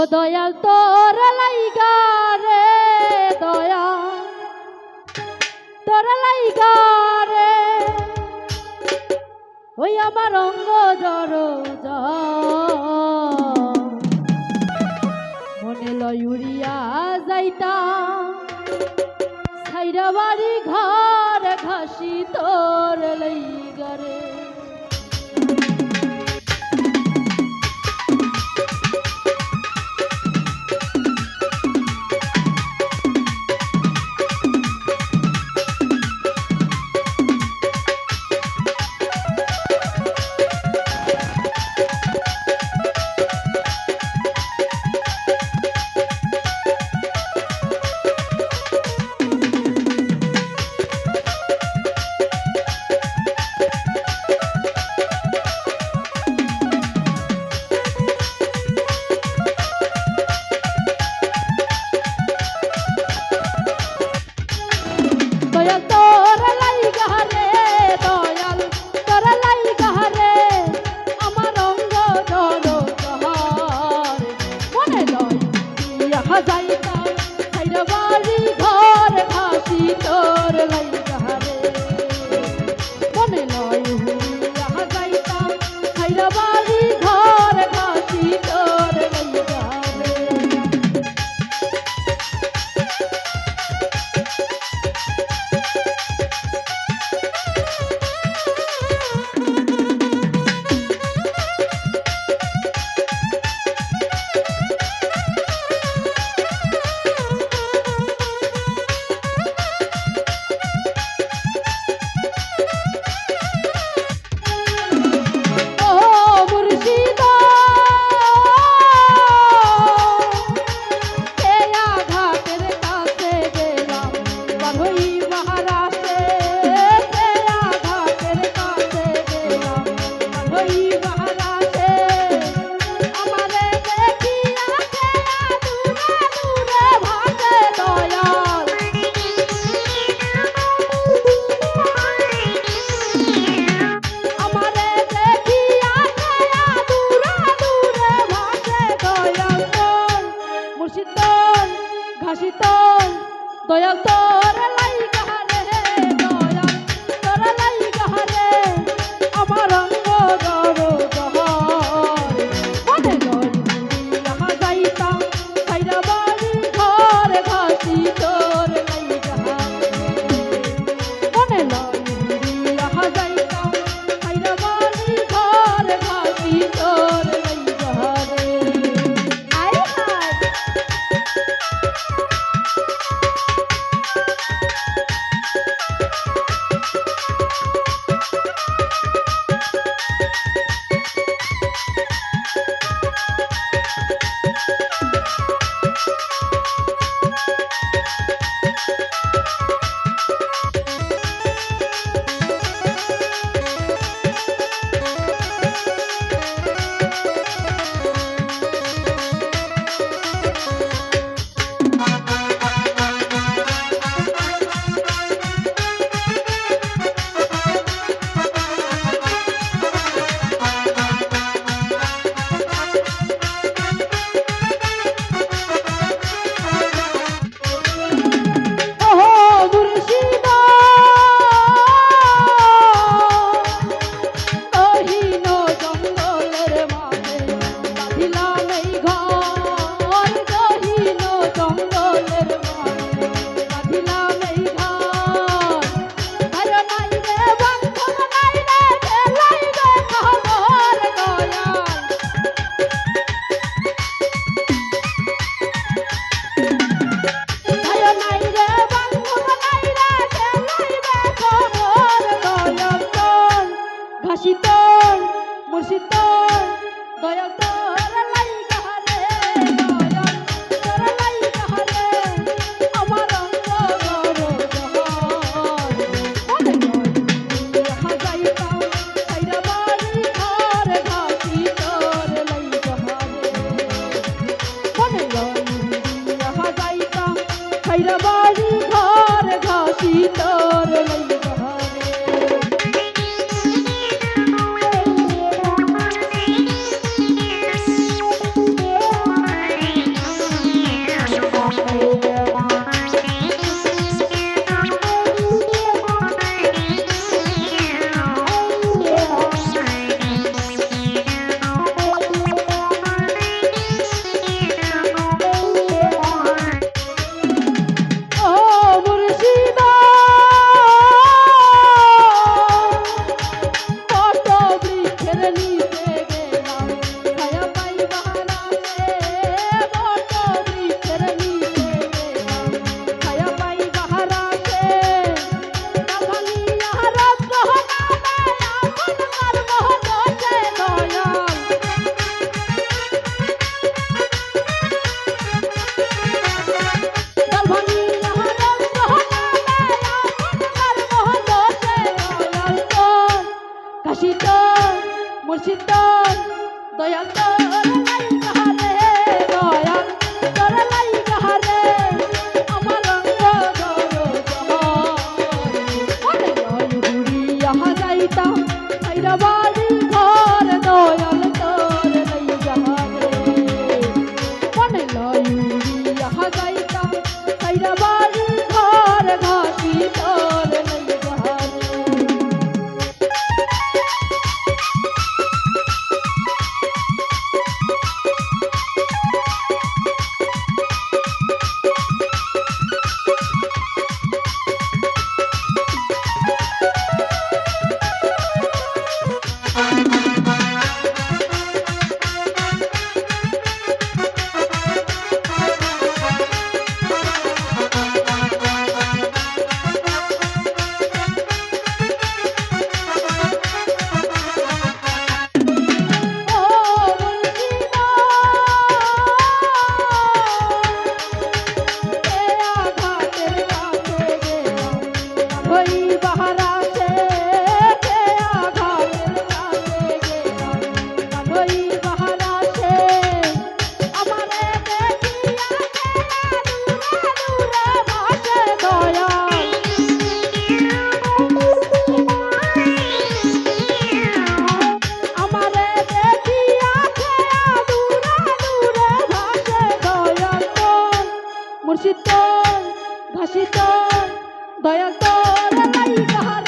ও দয়াল তোর লাইগা রে দয়া তোর লাইগা রে। ওই আমার অঙ্গ জর মনে লয়ুরিয়া যাইতা। সাইরা বাড়ি ঘর ঘাসি তোর লাইগা। মুর্শিদ দয়াল ভাসিত দয়া তোর